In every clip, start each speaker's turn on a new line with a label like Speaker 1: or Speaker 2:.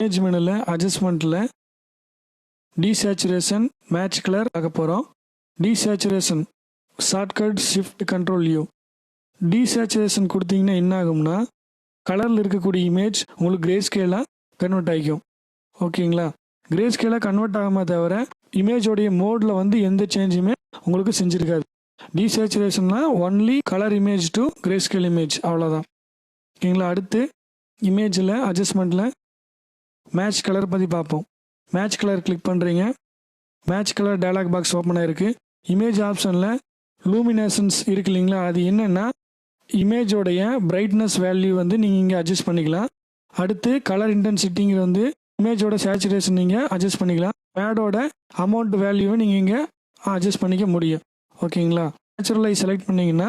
Speaker 1: Image அட்ஜஸ்ட்மெண்ட்டில் டீசேச்சுரேஷன் match colour ஆக போகிறோம் desaturation shortcut shift control U desaturation கொடுத்தீங்கன்னா என்ன ஆகும்னா கலரில் இருக்கக்கூடிய இமேஜ் உங்களுக்கு கிரே ஸ்கேலாக கன்வெர்ட் ஆகிக்கும். ஓகேங்களா? கிரே ஸ்கேலாக கன்வெர்ட் ஆகாம தவிர இமேஜோடைய மோடில் வந்து எந்த சேஞ்சுமே உங்களுக்கு செஞ்சுருக்காது. டீசேச்சுரேஷன்னா only colour image to grey scale image அவ்வளோதான் ஓகேங்களா? அடுத்து இமேஜில் அட்ஜஸ்ட்மெண்ட்டில் மேட்ச் கலர் பற்றி பார்ப்போம். மேட்ச் கலர் கிளிக் பண்ணுறீங்க match colour dialog box open ஆயிருக்கு. இமேஜ் ஆப்ஷனில் லூமினேஷன்ஸ் இருக்கு இல்லைங்களா? அது என்னென்னா இமேஜோடைய பிரைட்னஸ் வேல்யூ வந்து நீங்கள் இங்கே அட்ஜஸ்ட் பண்ணிக்கலாம். அடுத்து கலர் இன்டென்சிட்டிங்கிறது வந்து இமேஜோட சேச்சுரேஷன் நீங்கள் அட்ஜஸ்ட் பண்ணிக்கலாம். பேடோட அமௌண்ட் வேல்யூவை நீங்கள் இங்கே அட்ஜஸ்ட் பண்ணிக்க முடியும். ஓகேங்களா நேச்சுரலை செலக்ட் பண்ணிங்கன்னா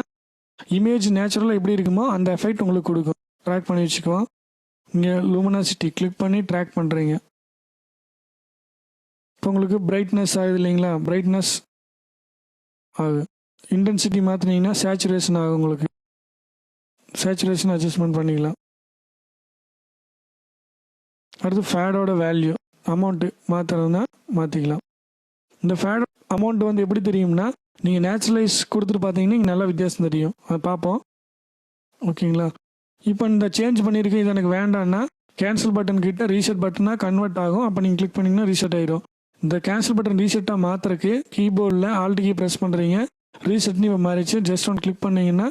Speaker 1: இமேஜ் நேச்சுரலாக எப்படி இருக்குமோ அந்த எஃபெக்ட் உங்களுக்கு கொடுக்கும். ட்ராக் பண்ணி வச்சுக்குவோம். இங்கே லூமினாசிட்டி கிளிக் பண்ணி ட்ராக் பண்ணுறீங்க இப்போ உங்களுக்கு பிரைட்னஸ் ஆகுது இல்லைங்களா? பிரைட்னஸ் ஆகுது. இன்டென்சிட்டி மாற்றினீங்கன்னா சேச்சுரேஷன் ஆகும் உங்களுக்கு. சேச்சுரேஷன் அட்ஜஸ்ட்மெண்ட் பண்ணிக்கலாம். அடுத்து ஃபேடோட வேல்யூ அமௌண்ட்டு மாற்றுறதுனா மாற்றிக்கலாம் இந்த ஃபேட் அமௌண்ட் வந்து எப்படி தெரியும்னா நீங்கள் நேச்சுரலைஸ் கொடுத்துட்டு பார்த்தீங்கன்னா இங்கே நல்லா வித்தியாசம் தெரியும். அதை பார்ப்போம். ஓகேங்களா? இப்போ இந்த சேஞ்ச் பண்ணியிருக்கு இது எனக்கு வேண்டாம்னா கேன்சல் பட்டன் கிட்ட ரீசெட் பட்டனாக கன்வெர்ட் ஆகும். அப்போ நீங்கள் கிளிக் பண்ணிங்கன்னா ரீசெட் ஆயிடும். இந்த கேன்சல் பட்டன் ரீசெட்டாக மாற்றுறக்கு கீபோர்டில் ஆல்ட் கீ ப்ரெஸ் பண்ணுறீங்க ரீசெட்னு இப்போ மாறிச்சு ஜஸ்ட் ஒன் கிளிக் பண்ணிங்கன்னா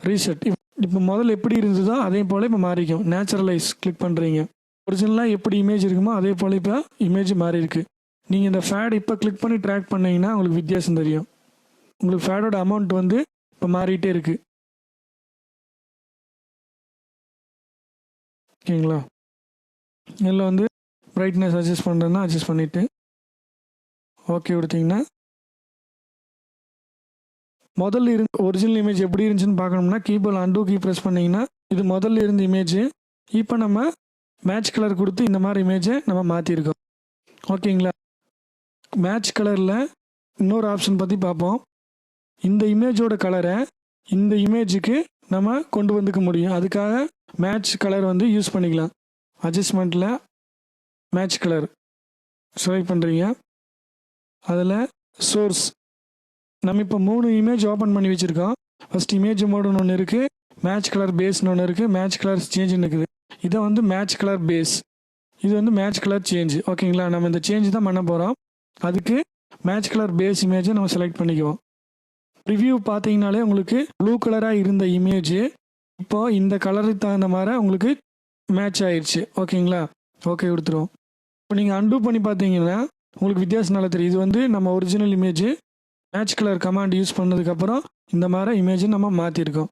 Speaker 1: ரீசெட் இப்போ முதல்ல எப்படி இருந்ததோ அதே போல் இப்போ மாறிக்கும். நேச்சுரலைஸ் கிளிக் பண்ணுறீங்க ஒரிஜினலாக எப்படி இமேஜ் இருக்குமோ அதே போல் இப்போ இமேஜ் மாறி இருக்கு நீங்கள் இந்த ஃபேட் இப்போ கிளிக் பண்ணி ட்ராக் பண்ணீங்கன்னா உங்களுக்கு வித்தியாசம் தெரியும். உங்களுக்கு ஃபேடோட அமௌண்ட் வந்து இப்போ மாறிட்டே இருக்குது ஓகேங்களா? இதில் வந்து ப்ரைட்னஸ் அட்ஜஸ்ட் பண்ணுறதுனா அட்ஜஸ்ட் பண்ணிவிட்டு ஓகே கொடுத்தீங்கன்னா முதல்ல இருந்த ஒரிஜினல் இமேஜ் எப்படி இருந்துச்சுன்னு பார்க்கணும்னா கீபோர்ட் அண்டூ கீ ப்ரெஸ் பண்ணிங்கன்னா இது முதல்ல இருந்த இமேஜ் இப்போ நம்ம மேட்ச் கலர் கொடுத்து இந்த மாதிரி இமேஜை நம்ம மாற்றிருக்கோம் ஓகேங்களா? மேட்ச் கலரில் இன்னொரு ஆப்ஷன் பற்றி பார்ப்போம். இந்த இமேஜோட கலரை இந்த இமேஜுக்கு நம்ம கொண்டு வந்துக்க முடியும். அதுக்காக மேட்ச் கலர் வந்து யூஸ் பண்ணிக்கலாம். அட்ஜஸ்ட்மெண்ட்டில் மேட்ச் கலர் செலக்ட் பண்ணுறீங்க அதில் சோர்ஸ் நம்ம இப்போ மூணு இமேஜ் ஓப்பன் பண்ணி வச்சுருக்கோம். ஃபஸ்ட் இமேஜ் மோடுன்னு ஒன்று இருக்குது மேட்ச் கலர் பேஸ்னு ஒன்று இருக்குது மேட்ச் கலர் சேஞ்சுன்னு இருக்குது. இதை வந்து மேட்ச் கலர் பேஸ் இது வந்து மேட்ச் கலர் சேஞ்சு ஓகேங்களா நம்ம இந்த சேஞ்சு தான் பண்ண போகிறோம் அதுக்கு மேட்ச் கலர் பேஸ் இமேஜை நம்ம செலக்ட் பண்ணிக்குவோம். ரிவ்யூ பார்த்தீங்கனாலே உங்களுக்கு ப்ளூ கலராக இருந்த இமேஜ் இப்போ இந்த கலருக்கு தகுந்த மாதிரி உங்களுக்கு மேட்ச் ஆயிடுச்சு ஓகேங்களா? ஓகே கொடுத்துருவோம். இப்போ நீங்கள் அன்டூ பண்ணி பார்த்தீங்கன்னா உங்களுக்கு வித்தியாசம் நல்லா தெரியும். இது வந்து நம்ம original image match colour command use பண்ணதுக்கப்புறம் இந்த மாதிரி இமேஜை நம்ம மாற்றிருக்கோம்